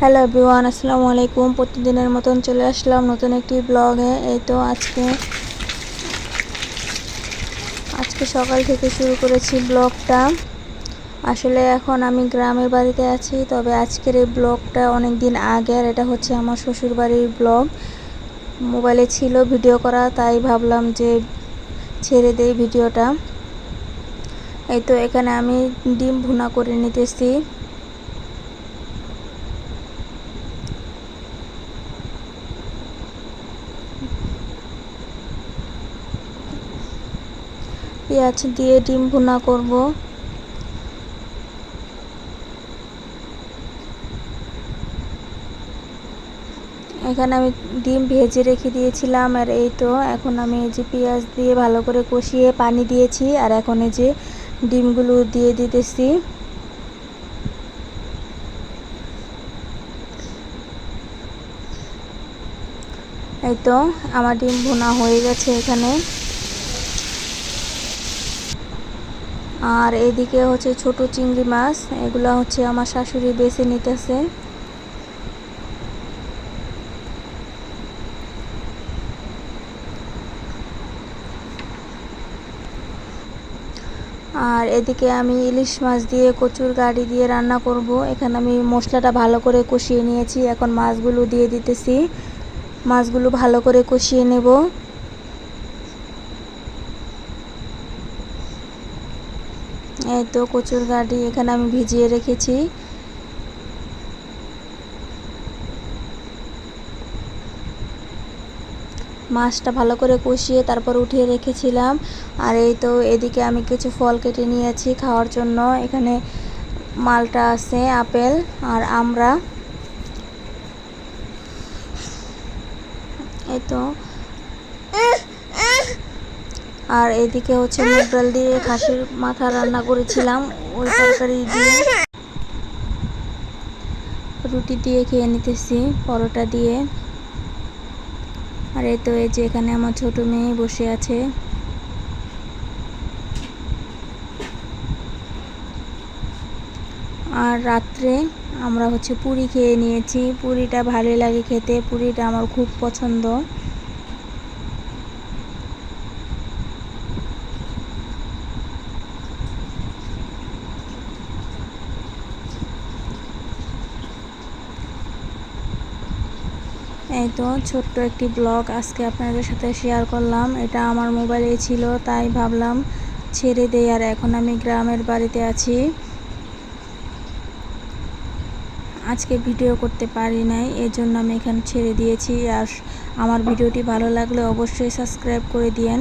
Hello everyone আসসালামু আলাইকুম। প্রতিদিনের মতন চলে আসলাম নতুন একটি ব্লগে। এই তো আজকে আজকে সকাল থেকে শুরু করেছি ব্লগটা। আসলে এখন আমি গ্রামের বাড়িতে আছি, তবে আজকের এই ব্লগটা অনেক দিন আগের। এটা হচ্ছে আমার শ্বশুর বাড়ির ব্লগ। মোবাইলে ছিল ভিডিও করা, তাই ভাবলাম যে ছেড়ে দেই ভিডিওটা। এই তো এখানে আমি ডিম ভুনা করে নিতেছি। পেঁয়াজ দিয়ে ডিম ভুনা করব। এখানে আমি ডিম ভেজে রেখে দিয়েছিলাম আর এই তো এখন আমি এই যে পেঁয়াজ দিয়ে ভালো করে কষিয়ে পানি দিয়েছি আর এখন এই যে ডিমগুলো দিয়ে দিতেছি। এই তো আমার ডিম ভুনা হয়ে গেছে এখানে। আর এদিকে হচ্ছে ছোট চিংড়ি মাছ, এগুলো হচ্ছে আমার শাশুড়ি বেছে নিতেছে। আর এদিকে আমি ইলিশ মাছ দিয়ে কচুর গাড়ি দিয়ে রান্না করব। এখানে আমি মশলাটা ভালো করে কষিয়ে নিয়েছি, এখন মাছগুলো দিয়ে দিতেছি। মাছগুলো ভালো করে কষিয়ে নেব। এই তো কচুর গাড়ি এখানে আমি ভিজিয়ে রেখেছি। মাছটা ভালো করে কষিয়ে তারপর উঠিয়ে রেখেছিলাম। আর এই তো এদিকে আমি কিছু ফল কেটে নিয়েছি খাওয়ার জন্য। এখানে মালটা আছে, আপেল আর আমরা। এই তো আর এদিকে হচ্ছে মুগ ডাল দিয়ে খাসির মাথা রান্না করেছিলাম, ওই তরকারি দিয়ে। রুটি দিয়ে খেয়ে নিতেছি, পরোটা দিয়ে। আর এই তো এই যে এখানে আমার ছোট মেয়ে বসে আছে। আর রাত্রে আমরা হচ্ছে পুরি খেয়ে নিয়েছি। পুরিটা ভালোই লাগে খেতে, পুরিটা আমার খুব পছন্দ। এই তো ছোট্ট একটি ব্লগ আজকে আপনাদের সাথে শেয়ার করলাম। এটা আমার মোবাইলে ছিল, তাই ভাবলাম ছেড়ে দেই আর এখন আমি গ্রামের বাড়িতে আছি। আজকে ভিডিও করতে পারি নাই এই জন্য আমি এখানে ছেড়ে দিয়েছি। আর আমার ভিডিওটি ভালো লাগলে অবশ্যই সাবস্ক্রাইব করে দিয়েন।